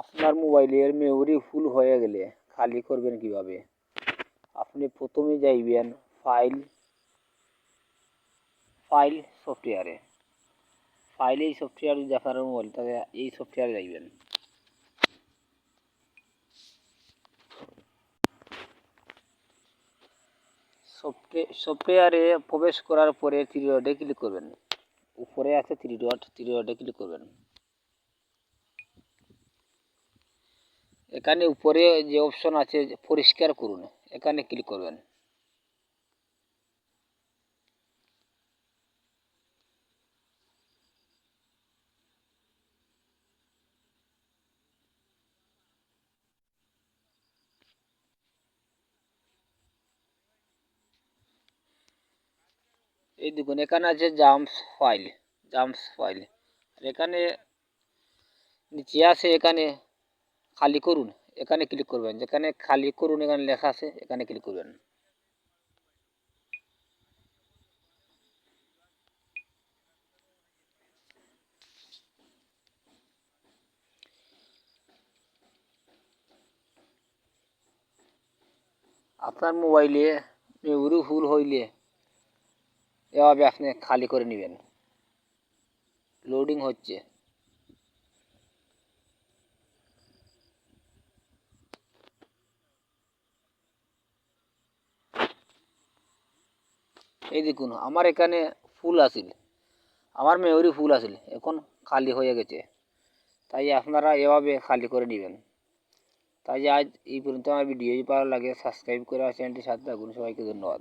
আপনার মোবাইলের মেমোরি ফুল হয়ে গেলে খালি করবেন কীভাবে? আপনি প্রথমে যাইবেন ফাইল ফাইল সফটওয়্যারে ফাইল এই সফটওয়্যার যদি আপনার মোবাইল এই সফটওয়্যারে যাইবেন। সফটওয়্যারে প্রবেশ করার পরে থ্রি ডটে ক্লিক করবেন। উপরে আছে থ্রি ডট থ্রি ডটে ক্লিক করবেন। এখানে উপরে যে অপশন আছে, পরিষ্কার করুন। এখানে ক্লিক করবেন। এই দেখুন, এখানে আছে জাম্পস ফাইল জাম্পস ফাইল এখানে নিচে আছে এখানে খালি করুন, এখানে ক্লিক করবেন। যেখানে খালি করুন, এখানে লেখা আছে, এখানে ক্লিক করবেন। আপনার মোবাইলে মেমোরি ফুল হইলে, এভাবে আপনি খালি করে নেবেন। লোডিং হচ্ছে। এই দেখুন, আমার এখানে ফুল আসিল। আমার মেয়েরই ফুল আসিল, এখন খালি হয়ে গেছে। তাই আপনারা এভাবে খালি করে নেবেন। তাই আজ এই পর্যন্ত আমার ভিডিও ভালো লাগে সাবস্ক্রাইব করে আসেন সাথে থাকুন। সবাইকে ধন্যবাদ।